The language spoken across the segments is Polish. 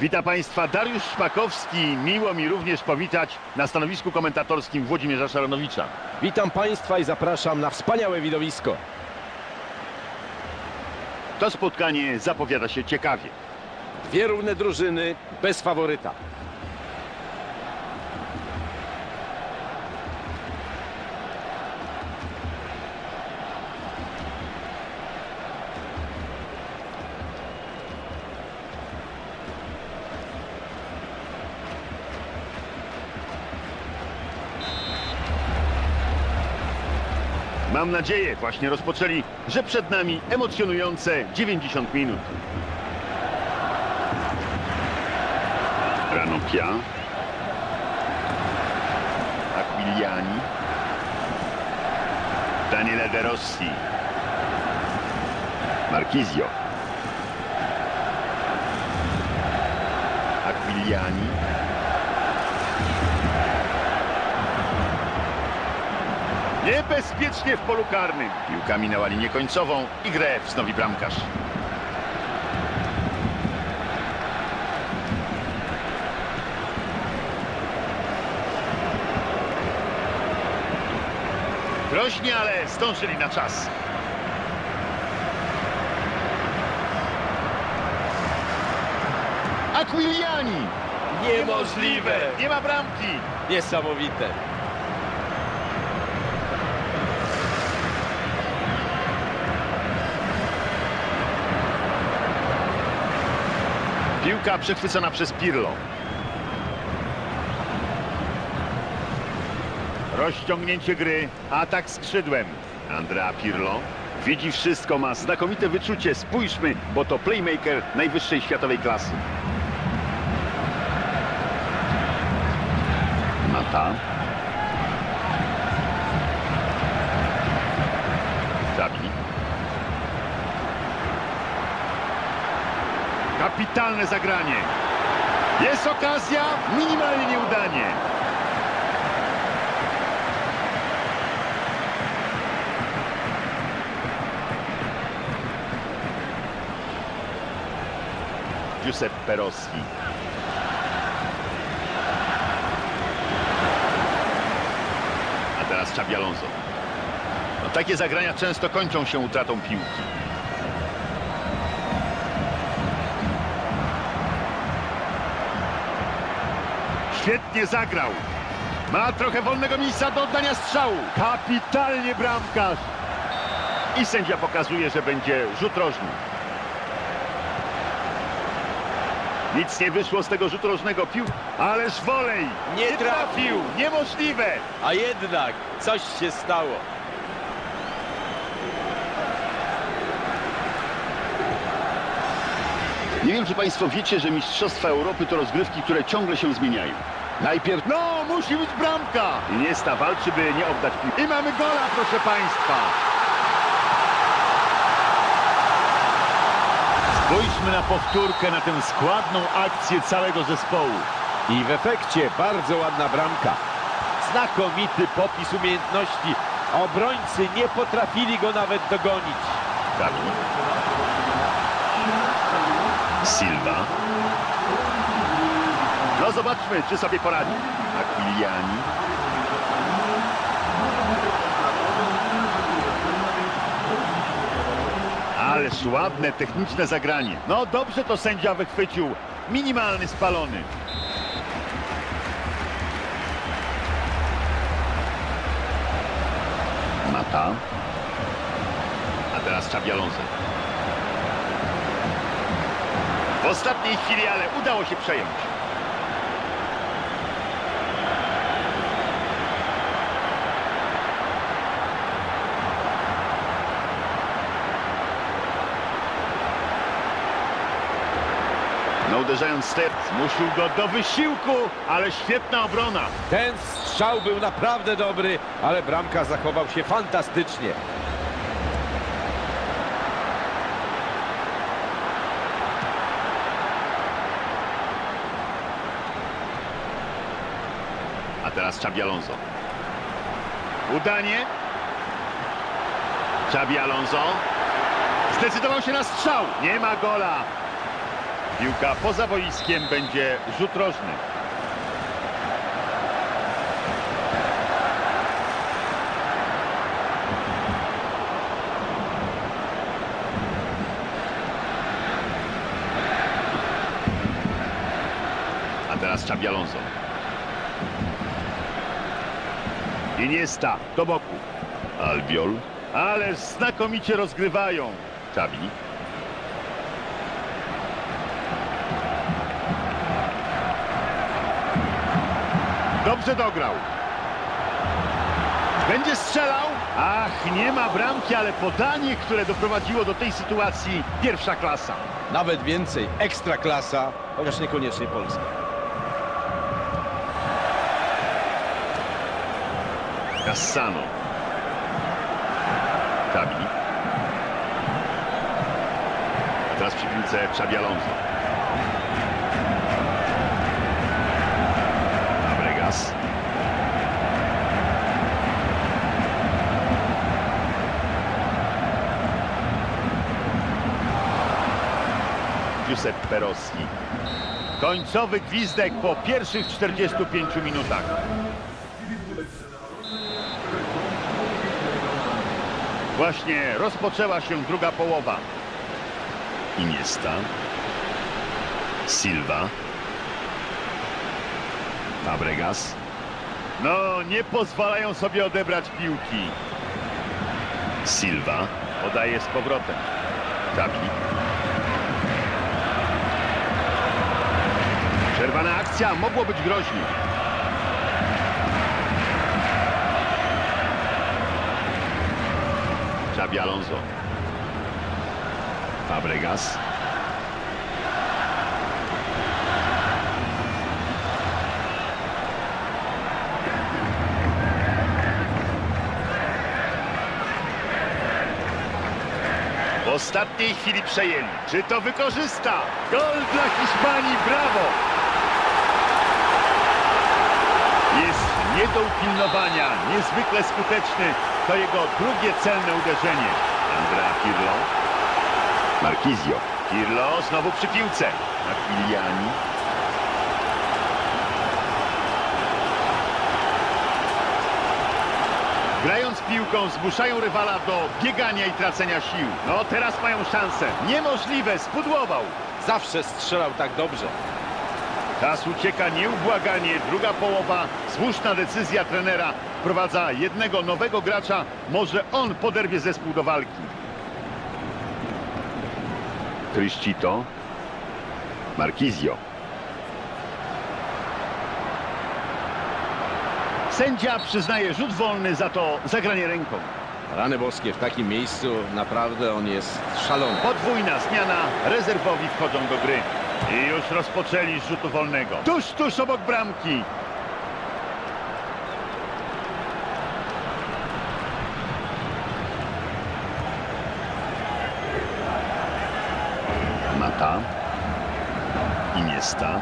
Witam Państwa, Dariusz Szpakowski. Miło mi również powitać na stanowisku komentatorskim Włodzimierza Szaranowicza. Witam Państwa i zapraszam na wspaniałe widowisko. To spotkanie zapowiada się ciekawie. Dwie równe drużyny bez faworyta. Mam nadzieję, właśnie rozpoczęli, że przed nami emocjonujące 90 minut. Ranocchia. Aquiliani. Daniele De Rossi. Marquisio. Aquiliani. Niebezpiecznie w polu karnym. Piłka minęła linię końcową i grę wznowi bramkarz. Groźnie, ale zdążyli na czas. Aquiliani! Niemożliwe! Nie ma bramki! Niesamowite. Piłka przechwycona przez Pirlo. Rozciągnięcie gry, atak skrzydłem. Andrea Pirlo widzi wszystko, ma znakomite wyczucie. Spójrzmy, bo to playmaker najwyższej światowej klasy. Mata. Kapitalne zagranie. Jest okazja, minimalnie nieudanie. Giuseppe Rossi. A teraz Xabi Alonso. No, takie zagrania często kończą się utratą piłki. Świetnie zagrał. Ma trochę wolnego miejsca do oddania strzału. Kapitalnie bramkarz. I sędzia pokazuje, że będzie rzut rożny. Nic nie wyszło z tego rzutu rożnego pił, ależ wolej. Nie trafił. Niemożliwe. A jednak coś się stało. Nie wiem, czy Państwo wiecie, że Mistrzostwa Europy to rozgrywki, które ciągle się zmieniają. Najpierw, no, musi być bramka! Iniesta walczy, by nie oddać piłki. I mamy gola, proszę Państwa! Spójrzmy na powtórkę, na tę składną akcję całego zespołu. I w efekcie bardzo ładna bramka. Znakomity popis umiejętności. Obrońcy nie potrafili go nawet dogonić. Gabi. Silva. No zobaczmy, czy sobie poradzi. Aquiliani. Ależ ładne, techniczne zagranie. No dobrze to sędzia wychwycił. Minimalny spalony. Mata. A teraz Xabi Alonso. W ostatniej chwili, ale udało się przejąć. No uderzając step, zmusił go do wysiłku, ale świetna obrona. Ten strzał był naprawdę dobry, ale bramka zachował się fantastycznie. Teraz Xabi Alonso. Udanie. Xabi Alonso. Zdecydował się na strzał. Nie ma gola. Piłka poza boiskiem będzie rzut rożny. A teraz Xabi Alonso. Iniesta do boku. Albiol. Ależ znakomicie rozgrywają. Xabi. Dobrze dograł. Będzie strzelał. Ach, nie ma bramki, ale podanie, które doprowadziło do tej sytuacji, pierwsza klasa. Nawet więcej, ekstra klasa, chociaż niekoniecznie polska. Cassano. Xabi. A teraz przy piłce Xabi Alonso. Fabregas. Giuseppe Rossi. Końcowy gwizdek po pierwszych 45 minutach. Właśnie rozpoczęła się druga połowa. Iniesta. Silva. Fabregas. No, nie pozwalają sobie odebrać piłki. Silva podaje z powrotem. Xabi. Przerwana akcja, mogło być groźnie. Xabi Alonso. Fabregas. W ostatniej chwili przejęli. Czy to wykorzysta? Gol dla Hiszpanii, brawo! Jest nie do upilnowania, niezwykle skuteczny. To jego drugie celne uderzenie. Andrea Pirlo. Marquizio. Pirlo znowu przy piłce. Aquiliani. Grając piłką zmuszają rywala do biegania i tracenia sił. No teraz mają szansę. Niemożliwe, spudłował. Zawsze strzelał tak dobrze. Czas ucieka nieubłaganie. Druga połowa. Słuszna decyzja trenera. Wprowadza jednego nowego gracza. Może on poderwie zespół do walki. Criscito. Marquizio. Sędzia przyznaje rzut wolny za to zagranie ręką. Rany boskie w takim miejscu, naprawdę on jest szalony. Podwójna zmiana. Rezerwowi wchodzą do gry. I już rozpoczęli z rzutu wolnego. Tuż, tuż obok bramki. Mata. Iniesta.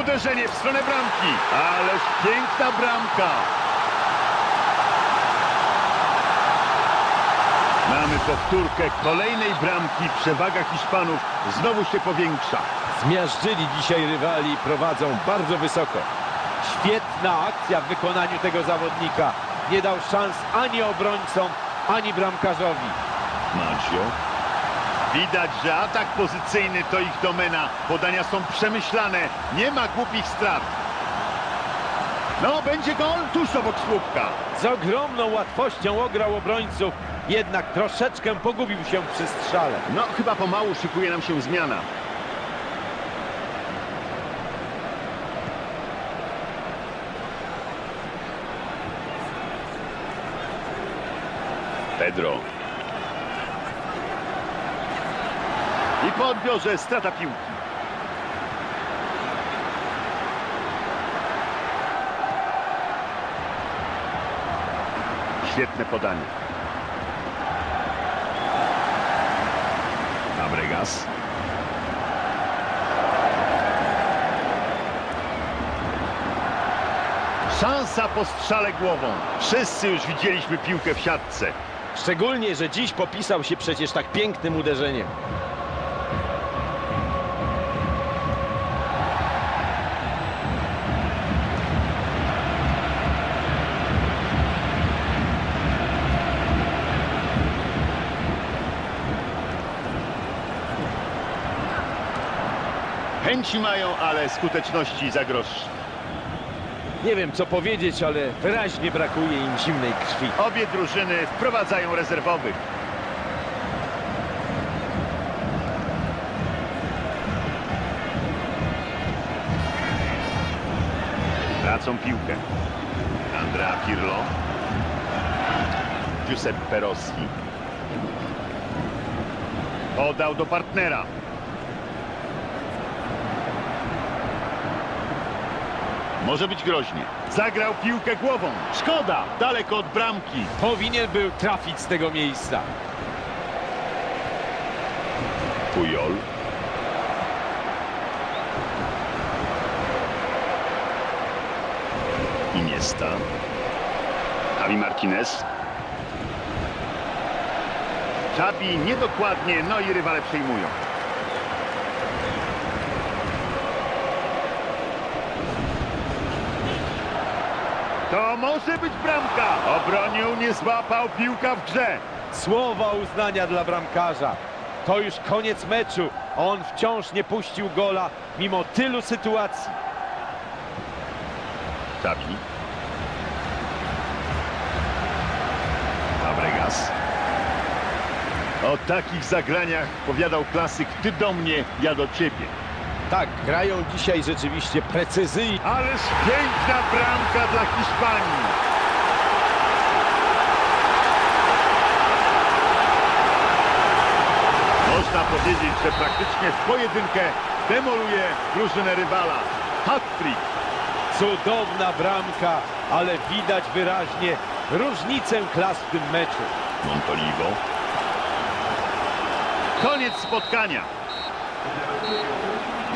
Uderzenie w stronę bramki. Ależ piękna bramka. Mamy powtórkę kolejnej bramki. Przewaga Hiszpanów znowu się powiększa. Zmiażdżyli dzisiaj rywali, prowadzą bardzo wysoko. Świetna akcja w wykonaniu tego zawodnika. Nie dał szans ani obrońcom, ani bramkarzowi. Maggio. Widać, że atak pozycyjny to ich domena. Podania są przemyślane. Nie ma głupich strat. No, będzie gol tuż obok słupka. Z ogromną łatwością ograł obrońców, jednak troszeczkę pogubił się przy strzale. No, chyba pomału szykuje nam się zmiana. Pedro. Po odbiorze strata piłki. Świetne podanie. Fabregas. Szansa po strzale głową. Wszyscy już widzieliśmy piłkę w siatce. Szczególnie, że dziś popisał się przecież tak pięknym uderzeniem. Chęci mają, ale skuteczności za grosz. Nie wiem co powiedzieć, ale wyraźnie brakuje im zimnej krwi. Obie drużyny wprowadzają rezerwowych. Tracą piłkę. Andrea Pirlo. Giuseppe Rossi. Podał do partnera. Może być groźnie. Zagrał piłkę głową. Szkoda, daleko od bramki. Powinien był trafić z tego miejsca. Pujol. Iniesta. Javi Martinez. Czabi niedokładnie, no i rywale przejmują. To może być bramka. Obronił, nie złapał, piłka w grze. Słowa uznania dla bramkarza. To już koniec meczu. On wciąż nie puścił gola mimo tylu sytuacji. Czabi. Fabregas. O takich zagraniach powiadał klasyk, ty do mnie, ja do ciebie. Tak, grają dzisiaj rzeczywiście precyzyjnie. Ależ piękna bramka dla Hiszpanii. Można powiedzieć, że praktycznie w pojedynkę demoluje drużynę rywala. Hat-trick. Cudowna bramka, ale widać wyraźnie różnicę klas w tym meczu. Montolivo. Koniec spotkania.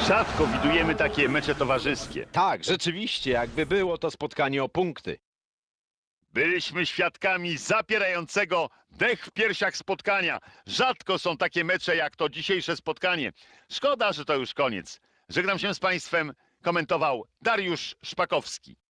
Rzadko widujemy takie mecze towarzyskie. Tak, rzeczywiście, jakby było to spotkanie o punkty. Byliśmy świadkami zapierającego dech w piersiach spotkania. Rzadko są takie mecze jak to dzisiejsze spotkanie. Szkoda, że to już koniec. Żegnam się z Państwem. Komentował Dariusz Szpakowski.